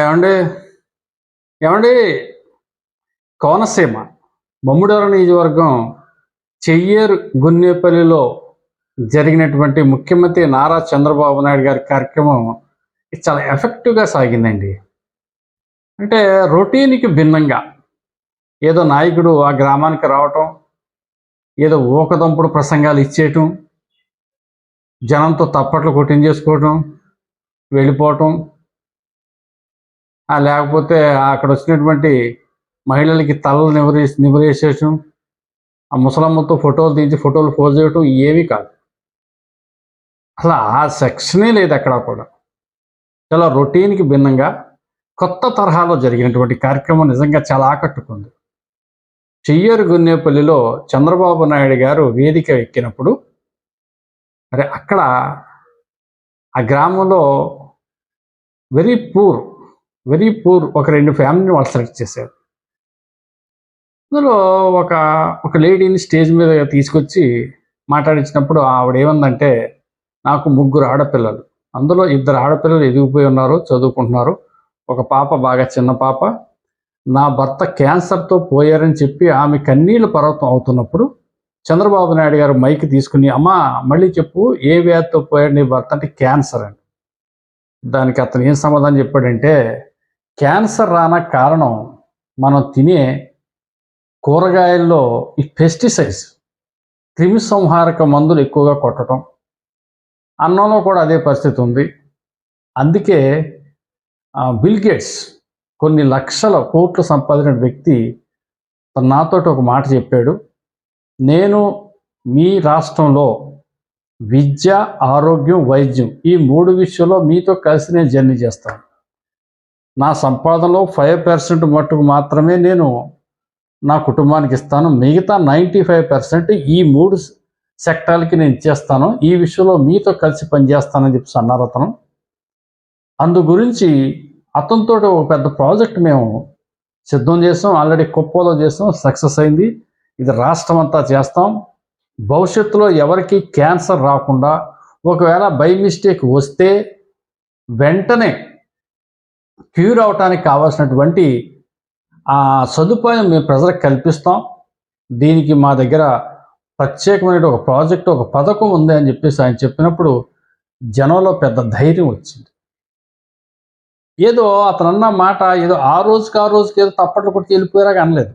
ఏమండి? ఏమండి? కోనసీమ మమ్ముడర నియోజకవర్గం చెయ్యేరు గున్నేపల్లిలో జరిగినటువంటి ముఖ్యమంత్రి నారా చంద్రబాబు నాయుడు గారి కార్యక్రమం చాలా ఎఫెక్టివ్గా సాగిందండి. అంటే రొటీన్కి భిన్నంగా ఏదో నాయకుడు ఆ గ్రామానికి రావటం ఏదో ఊకదంపుడు ప్రసంగాలు ఇచ్చేయటం జనంతో తప్పట్లు కొట్టించేసుకోవటం వెళ్ళిపోవటం లేకపోతే అక్కడ వచ్చినటువంటి మహిళలకి తలలు నివరే నివరేసేయటం ఆ ముసలమ్మతో ఫోటోలు తీసి ఫోటోలు పోజ్ చేయటం ఏమీ కాదు. అసలు ఆ సెక్షనే లేదు అక్కడ కూడా. చాలా రొటీన్కి భిన్నంగా కొత్త తరహాలో జరిగినటువంటి కార్యక్రమం నిజంగా చాలా ఆకట్టుకుంది. చెయ్యరు గున్నేపల్లిలో చంద్రబాబు నాయుడు గారు వేదిక ఎక్కినప్పుడు మరి అక్కడ ఆ గ్రామంలో వెరీ పూర్ వెరీ పూర్ ఒక రెండు ఫ్యామిలీని వాళ్ళు సెలెక్ట్ చేశారు. అందులో ఒక ఒక లేడీని స్టేజ్ మీద తీసుకొచ్చి మాట్లాడించినప్పుడు ఆవిడ ఏమందంటే నాకు ముగ్గురు ఆడపిల్లలు. అందులో ఇద్దరు ఆడపిల్లలు ఎదిగిపోయి ఉన్నారు చదువుకుంటున్నారు. ఒక పాప బాగా చిన్న పాప. నా భర్త క్యాన్సర్తో పోయారని చెప్పి ఆమె కన్నీళ్ళు పర్వతం అవుతున్నప్పుడు చంద్రబాబు నాయుడు గారు మైక్ తీసుకుని అమ్మా మళ్ళీ చెప్పు ఏ వ్యాధితో పోయాడు నీ భర్త? అంటే క్యాన్సర్ అని. దానికి అతను ఏం సమాధానం చెప్పాడంటే క్యాన్సర్ రాన కారణం మనం తినే కూరగాయల్లో ఈ పెస్టిసైడ్స్ క్రిమి సంహారక మందులు ఎక్కువగా కొట్టడం అన్నంలో కూడా అదే పరిస్థితి ఉంది. అందుకే బిల్గేట్స్ బిల్ గేట్స్ కొన్ని లక్షల కోట్లు సంపాదించిన వ్యక్తి నాతోటి ఒక మాట చెప్పాడు. నేను మీ రాష్ట్రంలో విద్య ఆరోగ్యం వైద్యం ఈ మూడు విషయంలో మీతో కలిసి నేను జర్నీ చేస్తాను. నా సంపాదనలో ఫైవ్ పర్సెంట్ మట్టుకు మాత్రమే నేను నా కుటుంబానికి ఇస్తాను. మిగతా నైంటీ ఫైవ్ పర్సెంట్ ఈ మూడు సెక్టార్లకి నేను ఇచ్చేస్తాను. ఈ విషయంలో మీతో కలిసి పనిచేస్తానని చెప్పి అన్నారు అతను. అందు గురించి అతనితో ఒక పెద్ద ప్రాజెక్ట్ మేము సిద్ధం చేసాం. ఆల్రెడీ కుప్పలో చేసాం. సక్సెస్ అయింది. ఇది రాష్ట్రం అంతా చేస్తాం. భవిష్యత్తులో ఎవరికి క్యాన్సర్ రాకుండా ఒకవేళ బై మిస్టేక్ వస్తే వెంటనే క్యూర్ అవటానికి కావాల్సినటువంటి ఆ సదుపాయం మేము ప్రజలకు కల్పిస్తాం. దీనికి మా దగ్గర ప్రత్యేకమైన ఒక ప్రాజెక్ట్ ఒక పథకం ఉంది అని చెప్పేసి ఆయన చెప్పినప్పుడు జనంలో పెద్ద ధైర్యం వచ్చింది. ఏదో అతను అన్న మాట ఏదో ఆ రోజుకి ఆ రోజుకి ఏదో తప్పట్లు కొట్టి వెళ్ళిపోయారా అనలేదు.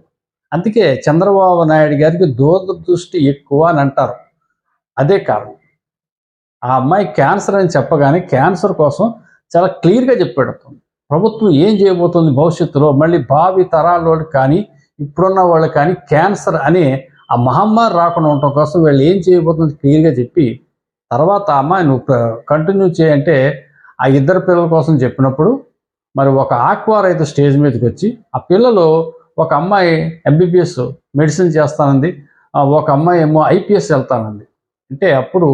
అందుకే చంద్రబాబు నాయుడు గారికి దూరదృష్టి ఎక్కువ అని అంటారు. అదే కారణం. ఆ అమ్మాయి క్యాన్సర్ అని చెప్పగానే క్యాన్సర్ కోసం చాలా క్లియర్గా చెప్పాడు ప్రభుత్వం ఏం చేయబోతుంది భవిష్యత్తులో? మళ్ళీ భావి తరాల వాళ్ళకి కానీ ఇప్పుడున్న వాళ్ళు కానీ క్యాన్సర్ అనే ఆ మహమ్మారి రాకుండా ఉండటం కోసం వీళ్ళు ఏం చేయబోతుంది క్లియర్గా చెప్పి తర్వాత అమ్మాయి నువ్వు కంటిన్యూ చేయంటే ఆ ఇద్దరు పిల్లల కోసం చెప్పినప్పుడు మరి ఒక ఆక్వా రైతు స్టేజ్ మీదకి వచ్చి ఆ పిల్లలు ఒక అమ్మాయి ఎంబీబీఎస్ మెడిసిన్ చేస్తానంది ఒక అమ్మాయి ఏమో ఐపీఎస్ వెళ్తానంది. అంటే అప్పుడు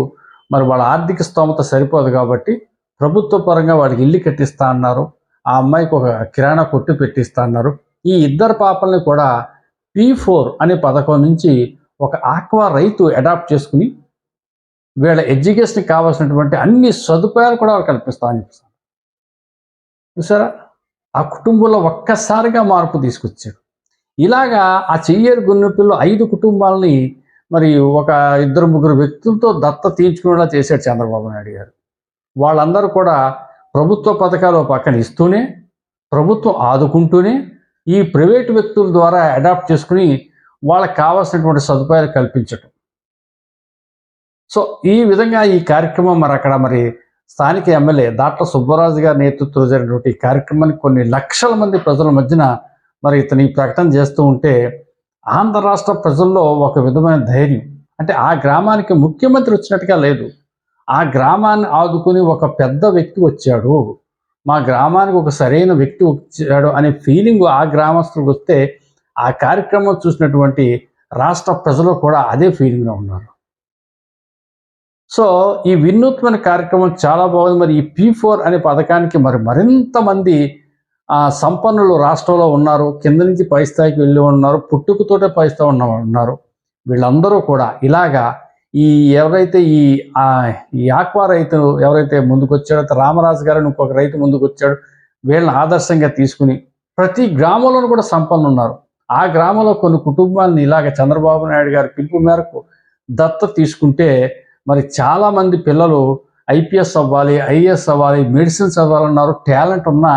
మరి వాళ్ళ ఆర్థిక స్తోమత సరిపోదు కాబట్టి ప్రభుత్వ పరంగా వాళ్ళకి ఇల్లు కట్టిస్తా అన్నారు. ఆ అమ్మాయికి ఒక కిరాణా కొట్టు పెట్టిస్తా అన్నారు. ఈ ఇద్దరు పాపల్ని కూడా పీ ఫోర్ అనే పథకం నుంచి ఒక ఆక్వా రైతు అడాప్ట్ చేసుకుని వీళ్ళ ఎడ్యుకేషన్కి కావాల్సినటువంటి అన్ని సదుపాయాలు కూడా వాళ్ళు కల్పిస్తామని చెప్తాను చూసారా? ఆ కుటుంబంలో ఒక్కసారిగా మార్పు తీసుకొచ్చాడు. ఇలాగా ఆ చెయ్యరు గున్నెపిల్ల ఐదు కుటుంబాలని మరి ఒక ఇద్దరు ముగ్గురు వ్యక్తులతో దత్త తీర్చుకునేలా చేశాడు చంద్రబాబు నాయుడు గారు. వాళ్ళందరూ కూడా ప్రభుత్వ పథకాలు పక్కన ఇస్తూనే ప్రభుత్వం ఆదుకుంటూనే ఈ ప్రైవేటు వ్యక్తుల ద్వారా అడాప్ట్ చేసుకుని వాళ్ళకి కావాల్సినటువంటి సదుపాయాలు కల్పించటం. సో ఈ విధంగా ఈ కార్యక్రమం మరి అక్కడ మరి స్థానిక ఎమ్మెల్యే దాట్ల సుబ్బరాజు గారి నేతృత్వంలో జరిగినటువంటి ఈ కార్యక్రమానికి కొన్ని లక్షల మంది ప్రజల మధ్యన మరి ఇతను ఈ ప్రకటన చేస్తూ ఉంటే ఆంధ్ర రాష్ట్ర ప్రజల్లో ఒక విధమైన ధైర్యం. అంటే ఆ గ్రామానికి ముఖ్యమంత్రి వచ్చినట్టుగా లేదు. ఆ గ్రామాన్ని ఆదుకుని ఒక పెద్ద వ్యక్తి వచ్చాడు. మా గ్రామానికి ఒక సరైన వ్యక్తి వచ్చాడు అనే ఫీలింగ్ ఆ గ్రామస్తులకు వస్తే ఆ కార్యక్రమం చూసినటువంటి రాష్ట్ర ప్రజలు కూడా అదే ఫీలింగ్లో ఉన్నారు. సో ఈ వినూత్న కార్యక్రమం చాలా బాగుంది. మరి ఈ పీ ఫోర్ అనే పథకానికి మరి మరింత మంది సంపన్నులు రాష్ట్రంలో ఉన్నారు. కింద నుంచి పై స్థాయికి వెళ్ళి ఉన్నారు. పుట్టుకతోటే పై స్థాయి ఉన్న ఉన్నారు. వీళ్ళందరూ కూడా ఇలాగా ఈ ఎవరైతే ఈ ఈ ఆక్వా రైతు ఎవరైతే ముందుకొచ్చాడో రామరాజు గారు అని ఇంకొక రైతు ముందుకొచ్చాడు వీళ్ళని ఆదర్శంగా తీసుకుని ప్రతి గ్రామంలోనూ కూడా సంపన్నులు ఉన్నారు. ఆ గ్రామంలో కొన్ని కుటుంబాన్ని ఇలాగ చంద్రబాబు నాయుడు గారి పిలుపు మేరకు దత్త తీసుకుంటే మరి చాలామంది పిల్లలు ఐపీఎస్ అవ్వాలి ఐఏఎస్ అవ్వాలి మెడిసిన్స్ అవ్వాలన్నారు టాలెంట్ ఉన్న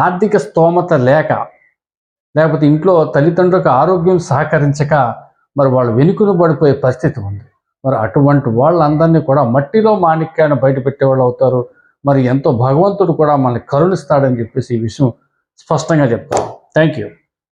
ఆర్థిక స్తోమత లేక లేకపోతే ఇంట్లో తల్లిదండ్రులకు ఆరోగ్యం సహకరించక మరి వాళ్ళు వెనుకను పడిపోయే పరిస్థితి ఉంది. మరి అటువంటి వాళ్ళందరినీ కూడా మట్టిలో మాణిక్యాన్ని బయట పెట్టేవాళ్ళు అవుతారు. మరి ఎంతో భగవంతుడు కూడా మనల్ని కరుణిస్తాడని చెప్పేసి ఈ విషయం స్పష్టంగా చెప్తాను థ్యాంక్ యూ